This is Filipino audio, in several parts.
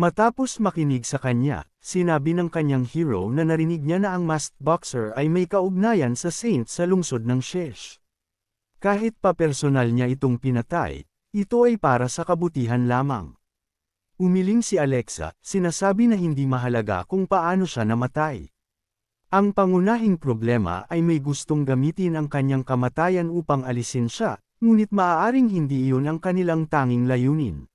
Matapos makinig sa kanya, sinabi ng kanyang hero na narinig niya na ang masked boxer ay may kaugnayan sa saint sa lungsod ng Shesh. Kahit pa personal niya itong pinatay, ito ay para sa kabutihan lamang. Umiling si Alexa, sinasabi na hindi mahalaga kung paano siya namatay. Ang pangunahing problema ay may gustong gamitin ang kanyang kamatayan upang alisin siya, ngunit maaaring hindi iyon ang kanilang tanging layunin.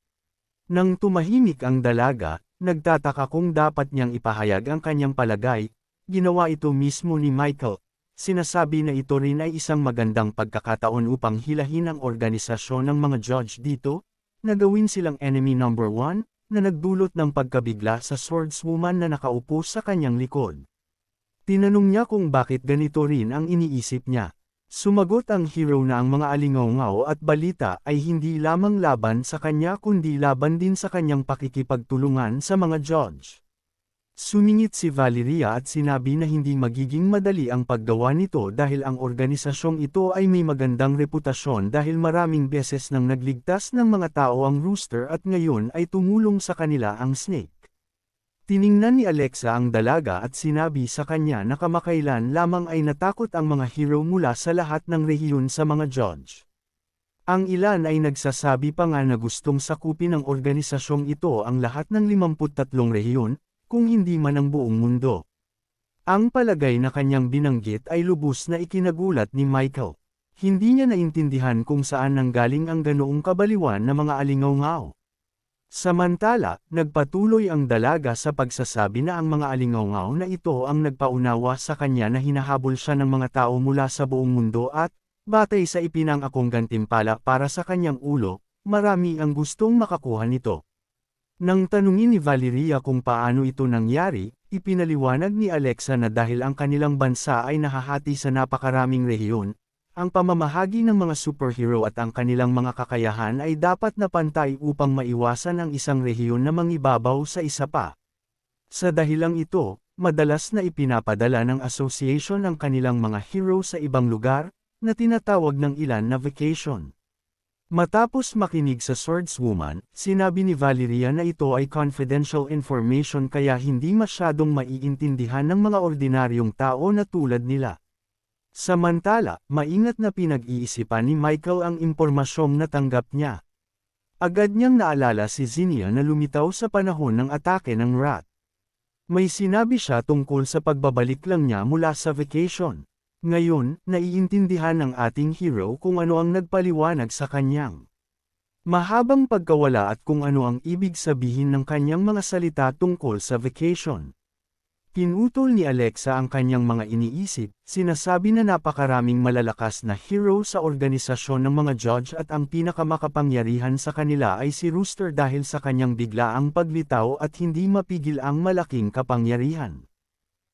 Nang tumahimik ang dalaga, nagtataka kung dapat niyang ipahayag ang kanyang palagay, ginawa ito mismo ni Michael. Sinasabi na ito rin ay isang magandang pagkakataon upang hilahin ang organisasyon ng mga judge dito, na gawin silang enemy number one, na nagdulot ng pagkabigla sa swordswoman na nakaupo sa kanyang likod. Tinanong niya kung bakit ganito rin ang iniisip niya. Sumagot ang hero na ang mga alingaw at balita ay hindi lamang laban sa kanya kundi laban din sa kanyang pakikipagtulungan sa mga judge. Sumingit si Valeria at sinabi na hindi magiging madali ang paggawa nito dahil ang organisasyong ito ay may magandang reputasyon dahil maraming beses nang nagligtas ng mga tao ang rooster at ngayon ay tumulong sa kanila ang snake. Tiningnan ni Alexa ang dalaga at sinabi sa kanya na kamakailan lamang ay natakot ang mga hero mula sa lahat ng rehiyon sa mga judge. Ang ilan ay nagsasabi pa nga na gustong sakupin ng organisasyong ito ang lahat ng 53 rehiyon, kung hindi man ang buong mundo. Ang palagay na kanyang binanggit ay lubos na ikinagulat ni Michael. Hindi niya naintindihan kung saan nanggaling ang ganoong kabaliwan na mga alingaw-ngaw. Samantala, nagpatuloy ang dalaga sa pagsasabi na ang mga alingaw na ito ang nagpaunawa sa kanya na hinahabol siya ng mga tao mula sa buong mundo at, batay sa ipinang akong gantimpala para sa kanyang ulo, marami ang gustong makakuha nito. Nang tanungin ni Valeria kung paano ito nangyari, ipinaliwanag ni Alexa na dahil ang kanilang bansa ay nahahati sa napakaraming rehiyon, ang pamamahagi ng mga superhero at ang kanilang mga kakayahan ay dapat na pantay upang maiwasan ang isang rehiyon na mangibabaw sa isa pa. Sa dahilang ito, madalas na ipinapadala ng association ang kanilang mga hero sa ibang lugar, na tinatawag ng ilan na vacation. Matapos makinig sa Swordswoman, sinabi ni Valeria na ito ay confidential information kaya hindi masyadong maiintindihan ng mga ordinaryong tao na tulad nila. Samantala, maingat na pinag-iisipan ni Michael ang impormasyong natanggap niya. Agad niyang naalala si Zinnia na lumitaw sa panahon ng atake ng rat. May sinabi siya tungkol sa pagbabalik lang niya mula sa vacation. Ngayon, naiintindihan ng ating hero kung ano ang nagpaliwanag sa kanyang. Mahabang pagkawala at kung ano ang ibig sabihin ng kanyang mga salita tungkol sa vacation. Pinutol ni Alexa ang kanyang mga iniisip, sinasabi na napakaraming malalakas na hero sa organisasyon ng mga judge at ang pinakamakapangyarihan sa kanila ay si Rooster dahil sa kanyang biglaang paglitaw at hindi mapigil ang malaking kapangyarihan.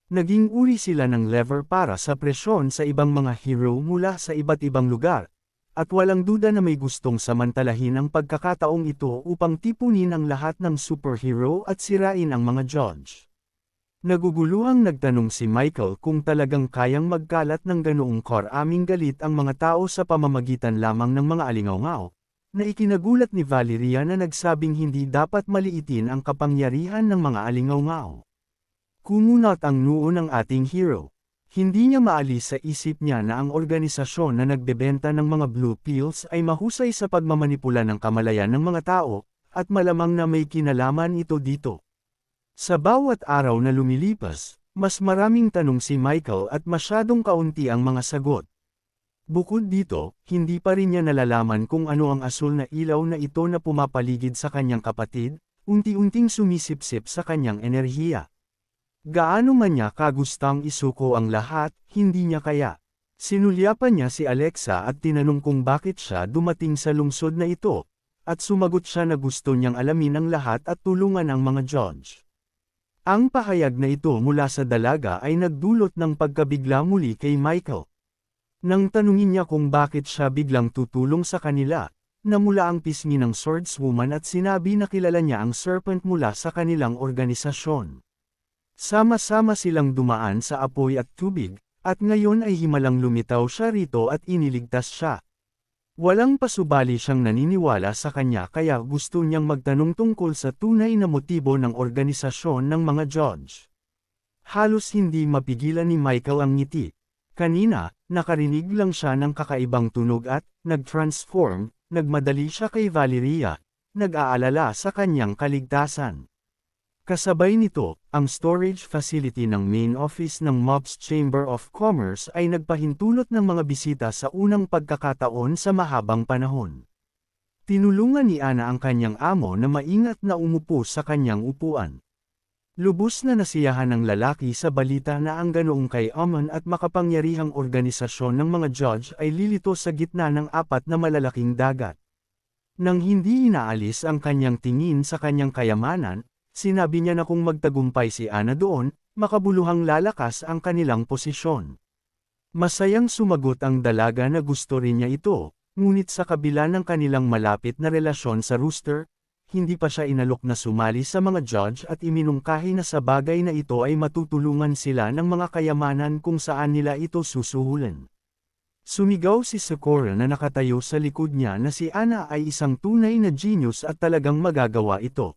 Naging uri sila ng lever para sa presyon sa ibang mga hero mula sa iba't ibang lugar, at walang duda na may gustong samantalahin ang pagkakataong ito upang tipunin ang lahat ng superhero at sirain ang mga judge. Naguguluhang nagtanong si Michael kung talagang kayang magkalat ng ganoong aming galit ang mga tao sa pamamagitan lamang ng mga alingaw na ikinagulat ni Valeria na nagsabing hindi dapat maliitin ang kapangyarihan ng mga alingaw Kumunot ang noo ng ating hero. Hindi niya maalis sa isip niya na ang organisasyon na nagbebenta ng mga blue pills ay mahusay sa pagmamanipula ng kamalayan ng mga tao, at malamang na may kinalaman ito dito. Sa bawat araw na lumilipas, mas maraming tanong si Michael at masyadong kaunti ang mga sagot. Bukod dito, hindi pa rin niya nalalaman kung ano ang asul na ilaw na ito na pumapaligid sa kanyang kapatid, unti-unting sumisipsip sa kanyang enerhiya. Gaano man niya kagustang isuko ang lahat, hindi niya kaya. Sinulyapan niya si Alexa at tinanong kung bakit siya dumating sa lungsod na ito, at sumagot siya na gusto niyang alamin ang lahat at tulungan ang mga judge. Ang pahayag na ito mula sa dalaga ay nagdulot ng pagkabigla muli kay Michael. Nang tanungin niya kung bakit siya biglang tutulong sa kanila, namula ang pisngi ng swordswoman at sinabi na kilala niya ang serpent mula sa kanilang organisasyon. Sama-sama silang dumaan sa apoy at tubig, at ngayon ay himalang lumitaw siya rito at iniligtas siya. Walang pasubali siyang naniniwala sa kanya kaya gusto niyang magtanong tungkol sa tunay na motibo ng organisasyon ng mga judge. Halos hindi mapigilan ni Michael ang ngiti. Kanina, nakarinig lang siya ng kakaibang tunog at, nag-transform, nagmadali siya kay Valeria, nag-aalala sa kanyang kaligtasan. Kasabay nito, ang storage facility ng main office ng MOPS Chamber of Commerce ay nagpahintulot ng mga bisita sa unang pagkakataon sa mahabang panahon. Tinulungan ni Ana ang kanyang amo na maingat na umupo sa kanyang upuan. Lubos na nasiyahan ng lalaki sa balita na ang ganoong kay Amon at makapangyarihang organisasyon ng mga judge ay lilito sa gitna ng apat na malalaking dagat. Nang hindi inaalis ang kanyang tingin sa kanyang kayamanan, sinabi niya na kung magtagumpay si Ana doon, makabuluhang lalakas ang kanilang posisyon. Masayang sumagot ang dalaga na gusto rin niya ito, ngunit sa kabila ng kanilang malapit na relasyon sa rooster, hindi pa siya inalok na sumali sa mga judge at iminungkahi na sa bagay na ito ay matutulungan sila ng mga kayamanan kung saan nila ito susuhulan. Sumigaw si Sakura na nakatayo sa likod niya na si Ana ay isang tunay na genius at talagang magagawa ito.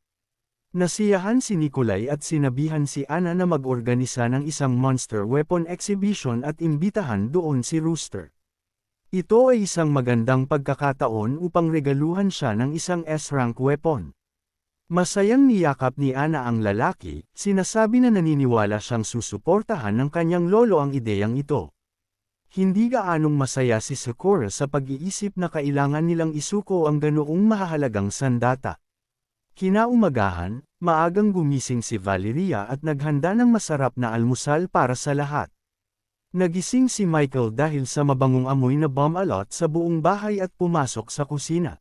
Nasiyahan si Nikolay at sinabihan si Ana na mag-organisa ng isang monster weapon exhibition at imbitahan doon si Rooster. Ito ay isang magandang pagkakataon upang regaluhan siya ng isang S-rank weapon. Masayang niyakap ni Ana ang lalaki, sinasabi na naniniwala siyang susuportahan ng kanyang lolo ang ideyang ito. Hindi gaanong masaya si Sakura sa pag-iisip na kailangan nilang isuko ang ganoong mahahalagang sandata. Kinaumagahan, maagang gumising si Valeria at naghanda ng masarap na almusal para sa lahat. Nagising si Michael dahil sa mabangong amoy na bomb alot sa buong bahay at pumasok sa kusina.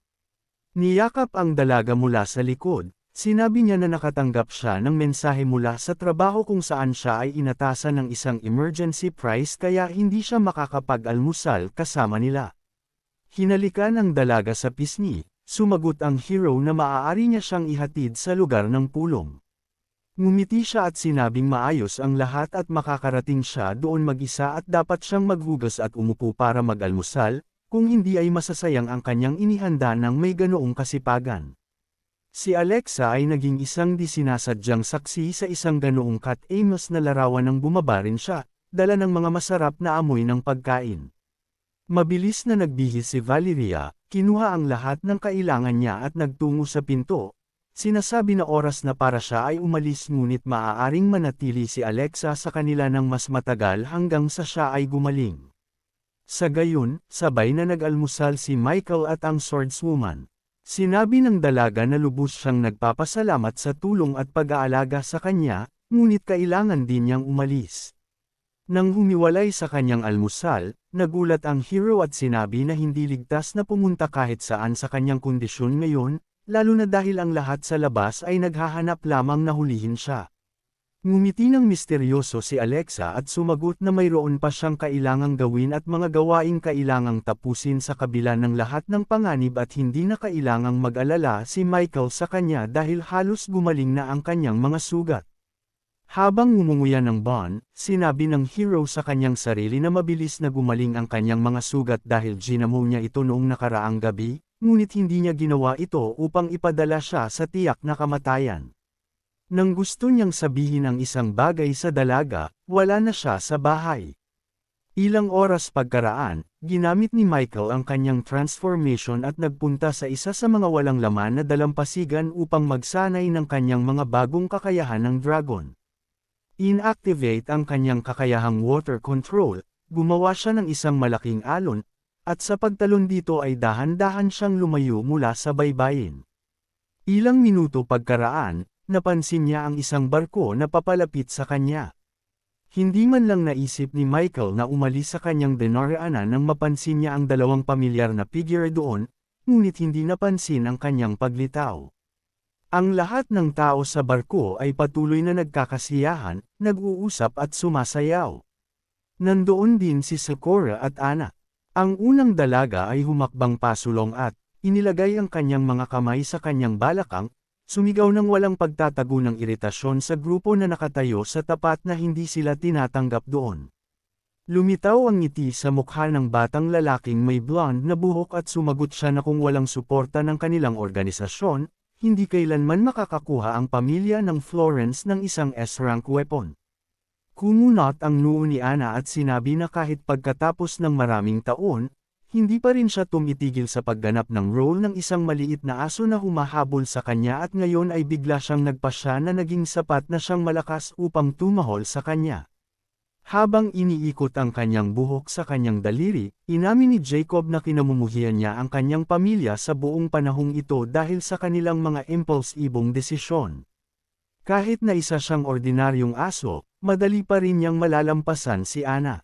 Niyakap ang dalaga mula sa likod, sinabi niya na nakatanggap siya ng mensahe mula sa trabaho kung saan siya ay inatasan ng isang emergency price kaya hindi siya makakapag-almusal kasama nila. Hinalikan ang dalaga sa pisngi, sumagot ang hero na maaari niya siyang ihatid sa lugar ng pulong. Ngumiti siya at sinabing maayos ang lahat at makakarating siya doon mag-isa at dapat siyang maghugas at umupo para mag-almusal, kung hindi ay masasayang ang kanyang inihanda ng may ganoong kasipagan. Si Alexa ay naging isang di sinasadyang saksi sa isang ganoong cut Amos na larawan ng bumabarin siya, dala ng mga masarap na amoy ng pagkain. Mabilis na nagbihis si Valeria, kinuha ang lahat ng kailangan niya at nagtungo sa pinto, Sinasabi na oras na para siya ay umalis ngunit maaaring manatili si Alexa sa kanila ng mas matagal hanggang sa siya ay gumaling. Sa gayon, sabay na nag-almusal si Michael at ang swordswoman. Sinabi ng dalaga na lubos siyang nagpapasalamat sa tulong at pag-aalaga sa kanya, ngunit kailangan din niyang umalis. Nang humiwalay sa kanyang almusal, nagulat ang hero at sinabi na hindi ligtas na pumunta kahit saan sa kanyang kondisyon ngayon, lalo na dahil ang lahat sa labas ay naghahanap lamang na hulihin siya. Ngumiti ng misteryoso si Alexa at sumagot na mayroon pa siyang kailangang gawin at mga gawaing kailangang tapusin sa kabila ng lahat ng panganib at hindi na kailangang mag-alala si Michael sa kanya dahil halos gumaling na ang kanyang mga sugat. Habang ngumunguya ng Bond, sinabi ng hero sa kanyang sarili na mabilis na gumaling ang kanyang mga sugat dahil ginamo niya ito noong nakaraang gabi, ngunit hindi niya ginawa ito upang ipadala siya sa tiyak na kamatayan. Nang gusto niyang sabihin ang isang bagay sa dalaga, wala na siya sa bahay. Ilang oras pagkaraan, ginamit ni Michael ang kanyang transformation at nagpunta sa isa sa mga walang laman na dalampasigan upang magsanay ng kanyang mga bagong kakayahan ng dragon. Inactivate ang kanyang kakayahang water control, gumawa siya ng isang malaking alon, at sa pagtalon dito ay dahan-dahan siyang lumayo mula sa baybayin. Ilang minuto pagkaraan, napansin niya ang isang barko na papalapit sa kanya. Hindi man lang naisip ni Michael na umalis sa kanyang denaraanan nang mapansin niya ang dalawang pamilyar na figure doon, ngunit hindi napansin ang kanyang paglitaw. Ang lahat ng tao sa barko ay patuloy na nagkakasiyahan, nag-uusap at sumasayaw. Nandoon din si Sakura at Ana. Ang unang dalaga ay humakbang pasulong at, inilagay ang kanyang mga kamay sa kanyang balakang, sumigaw ng walang pagtatago ng iritasyon sa grupo na nakatayo sa tapat na hindi sila tinatanggap doon. Lumitaw ang ngiti sa mukha ng batang lalaking may blonde na buhok at sumagot siya na kung walang suporta ng kanilang organisasyon, hindi kailanman makakakuha ang pamilya ng Florence ng isang S-rank weapon. Kumunot ang noo ni Ana at sinabi na kahit pagkatapos ng maraming taon, hindi pa rin siya tumitigil sa pagganap ng role ng isang maliit na aso na humahabol sa kanya at ngayon ay bigla siyang nagpasya na naging sapat na siyang malakas upang tumahol sa kanya. Habang iniikot ang kanyang buhok sa kanyang daliri, inamin ni Jacob na kinamumuhian niya ang kanyang pamilya sa buong panahong ito dahil sa kanilang mga impulsibong desisyon. Kahit na isa siyang ordinaryong aso, madali pa rin niyang malalampasan si Ana.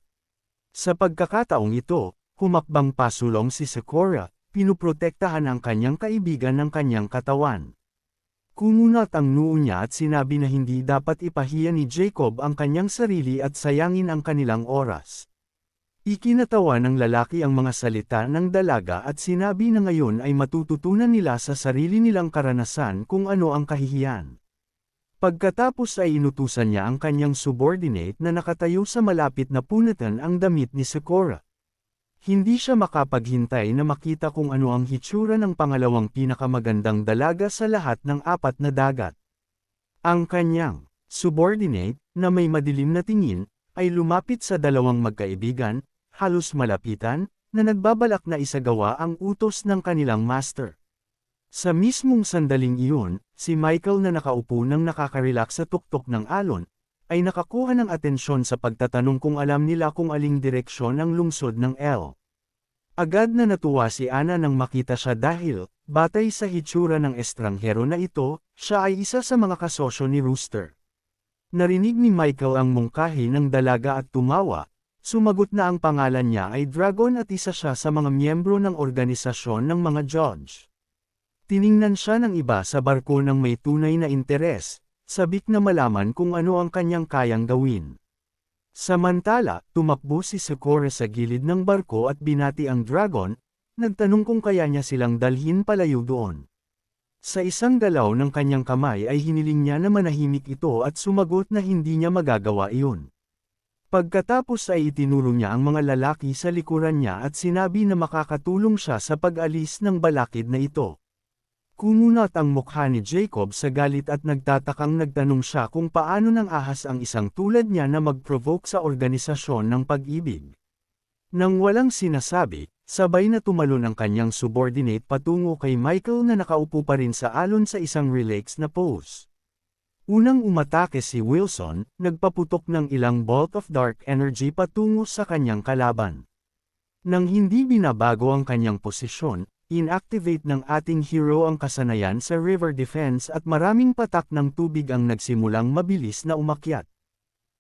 Sa pagkakataong ito, humakbang pasulong si Sakura, pinuprotektahan ang kanyang kaibigan ng kanyang katawan. Kumunat ang noo niya at sinabi na hindi dapat ipahiya ni Jacob ang kanyang sarili at sayangin ang kanilang oras. Ikinatawa ng lalaki ang mga salita ng dalaga at sinabi na ngayon ay matututunan nila sa sarili nilang karanasan kung ano ang kahihiyan. Pagkatapos ay inutusan niya ang kanyang subordinate na nakatayo sa malapit na punatan ang damit ni Sakura. Hindi siya makapaghintay na makita kung ano ang hitsura ng pangalawang pinakamagandang dalaga sa lahat ng apat na dagat. Ang kanyang subordinate, na may madilim na tingin, ay lumapit sa dalawang magkaibigan, halos malapitan, na nagbabalak na isagawa ang utos ng kanilang master. Sa mismong sandaling iyon, si Michael na nakaupo ng nakakarelax sa tuktok ng alon, ay nakakuha ng atensyon sa pagtatanong kung alam nila kung aling direksyon ang lungsod ng L. Agad na natuwa si Ana nang makita siya dahil, batay sa hitsura ng estranghero na ito, siya ay isa sa mga kasosyo ni Rooster. Narinig ni Michael ang mungkahi ng dalaga at tumawa, sumagot na ang pangalan niya ay Dragon at isa siya sa mga miyembro ng organisasyon ng mga judge. Tiningnan siya ng iba sa barko ng may tunay na interes, sabik na malaman kung ano ang kanyang kayang gawin. Samantala, tumakbo si Sakura sa gilid ng barko at binati ang dragon, nagtanong kung kaya niya silang dalhin palayo doon. Sa isang galaw ng kanyang kamay ay hiniling niya na manahimik ito at sumagot na hindi niya magagawa iyon. Pagkatapos ay itinuro niya ang mga lalaki sa likuran niya at sinabi na makakatulong siya sa pag-alis ng balakid na ito. Kumunat ang mukha ni Jacob sa galit at nagtatakang nagtanong siya kung paano nang ahas ang isang tulad niya na mag-provoke sa organisasyon ng pag-ibig. Nang walang sinasabi, sabay na tumalon ang kanyang subordinate patungo kay Michael na nakaupo pa rin sa alon sa isang relaxed na pose. Unang umatake si Wilson, nagpaputok ng ilang bolt of dark energy patungo sa kanyang kalaban. Nang hindi binabago ang kanyang posisyon, Inactivate ng ating hero ang kasanayan sa river defense at maraming patak ng tubig ang nagsimulang mabilis na umakyat.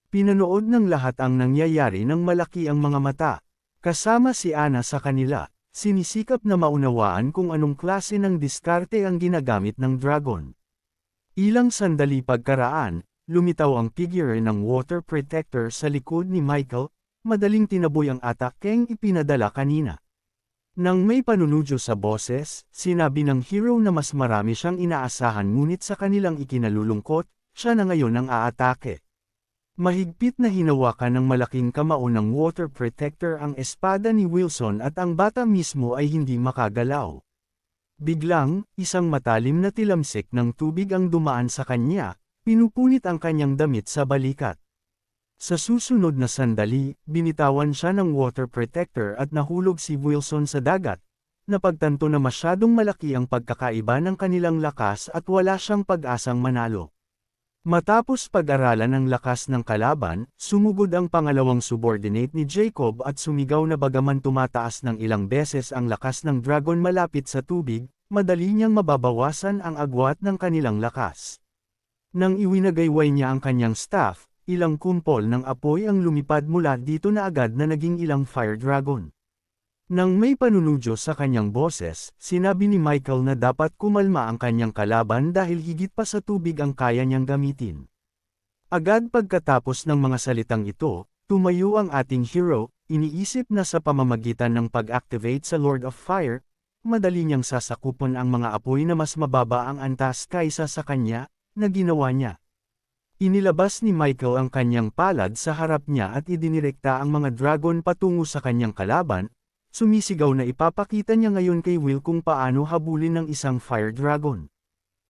Pinanood ng lahat ang nangyayari ng malaki ang mga mata. Kasama si Ana sa kanila, sinisikap na maunawaan kung anong klase ng diskarte ang ginagamit ng dragon. Ilang sandali pagkaraan, lumitaw ang figure ng water protector sa likod ni Michael, madaling tinaboy ang atakeng ipinadala kanina. Nang may panunudyo sa boses, sinabi ng hero na mas marami siyang inaasahan ngunit sa kanilang ikinalulungkot, siya na ngayon ang aatake. Mahigpit na hinawakan ng malaking kamao ng water protector ang espada ni Wilson at ang bata mismo ay hindi makagalaw. Biglang, isang matalim na tilamsik ng tubig ang dumaan sa kanya, pinupunit ang kanyang damit sa balikat. Sa susunod na sandali, binitawan siya ng water protector at nahulog si Wilson sa dagat. Napagtanto na masyadong malaki ang pagkakaiba ng kanilang lakas at wala siyang pag-asang manalo. Matapos pag-aralan ang lakas ng kalaban, sumugod ang pangalawang subordinate ni Jacob at sumigaw na bagaman tumataas ng ilang beses ang lakas ng dragon malapit sa tubig, madali niyang mababawasan ang agwat ng kanilang lakas. Nang iwinagayway niya ang kanyang staff, Ilang kumpol ng apoy ang lumipad mula dito na agad na naging ilang fire dragon. Nang may panunudyo sa kanyang boses, sinabi ni Michael na dapat kumalma ang kanyang kalaban dahil higit pa sa tubig ang kaya niyang gamitin. Agad pagkatapos ng mga salitang ito, tumayo ang ating hero, iniisip na sa pamamagitan ng pag-activate sa Lord of Fire, madali niyang sasakupon ang mga apoy na mas mababa ang antas kaysa sa kanya, na ginawa niya. Inilabas ni Michael ang kanyang palad sa harap niya at idinirekta ang mga dragon patungo sa kanyang kalaban, sumisigaw na ipapakita niya ngayon kay Will kung paano habulin ng isang fire dragon.